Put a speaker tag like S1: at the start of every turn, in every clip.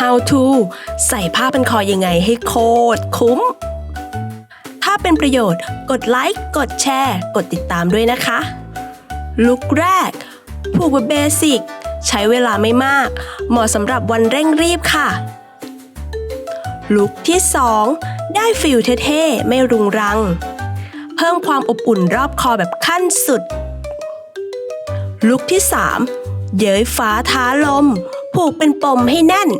S1: How to ใส่ผ้าพันคอยังไงให้โคตรคุ้ม ถ้าเป็นประโยชน์กดไลค์กดแชร์ กดติดตามด้วยนะคะ ลุกแรก ผูกแบบเบสิก ใช้เวลาไม่มาก เหมาะสำหรับวันเร่งรีบค่ะ ลุกที่ 2 ได้ฟิลเท่ๆ ไม่รุงรัง เพิ่มความอบอุ่นรอบคอแบบขั้นสุด ลุกที่ 3 เย้ยฟ้าท้าลมผูกเป็นปมให้แน่น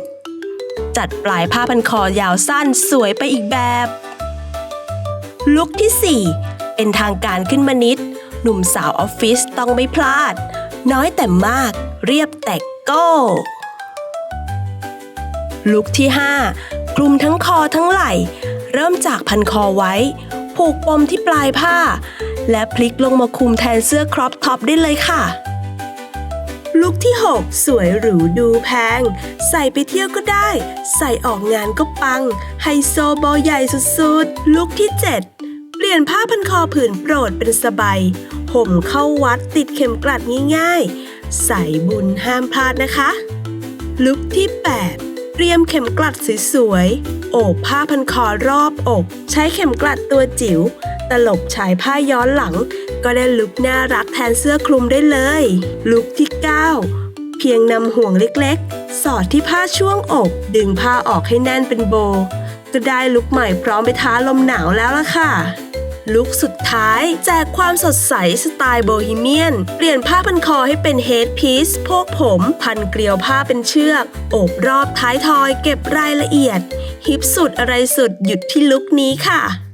S1: จัดปลายผ้าพันคอยาวสั้นสวยไปอีกแบบ ลุกที่ 4 เป็นทางการขึ้นมานิด หนุ่มสาวออฟฟิศต้องไม่พลาด น้อยแต่มากเรียบแต่โก้ลุกที่5คลุมทั้งคอทั้งไหล่ เริ่มจากพันคอไว้ ผูกปมที่ปลายผ้า และพลิกลงมาคุมแทนเสื้อครอปท็อปได้เลยค่ะ ลุกที่ 6 สวยหรูดูแพง ใส่ไปเที่ยวก็ได้ ใส่ออกงานก็ปัง ไฮโซบอใหญ่สุดๆ ลุกที่ 7 เปลี่ยนผ้าพันคอผืนโปรดเป็นสบายห่มเข้าวัดติดเข็มกลัดง่ายๆ ใส่บุญห้ามพลาดนะคะ ลุกที่ 8 เตรียมเข็มกลัดสวยๆ โอบผ้าพันคอรอบอก ใช้เข็มกลัดตัวจิ๋ว ตลบชายผ้าย้อนหลัง ก็ได้ลุกน่ารักแทนเสื้อคลุมได้เลย ลุกที่ 9 เพียงนำห่วงเล็กๆ สอดที่ผ้าช่วงอก ดึงผ้าออกให้แน่นเป็นโบ ก็ได้ลุกใหม่พร้อมไปท้าลมหนาวแล้วล่ะค่ะลุคสุดท้ายแจกความสดใสสไตล์โบฮีเมียน เปลี่ยนผ้าพันคอให้เป็นเฮดพีซพวกผมพันเกลียวผ้าเป็นเชือก โอบรอบท้ายทอยเก็บรายละเอียด ฮิปสุดอะไรสุดหยุดที่ลุคนี้ค่ะ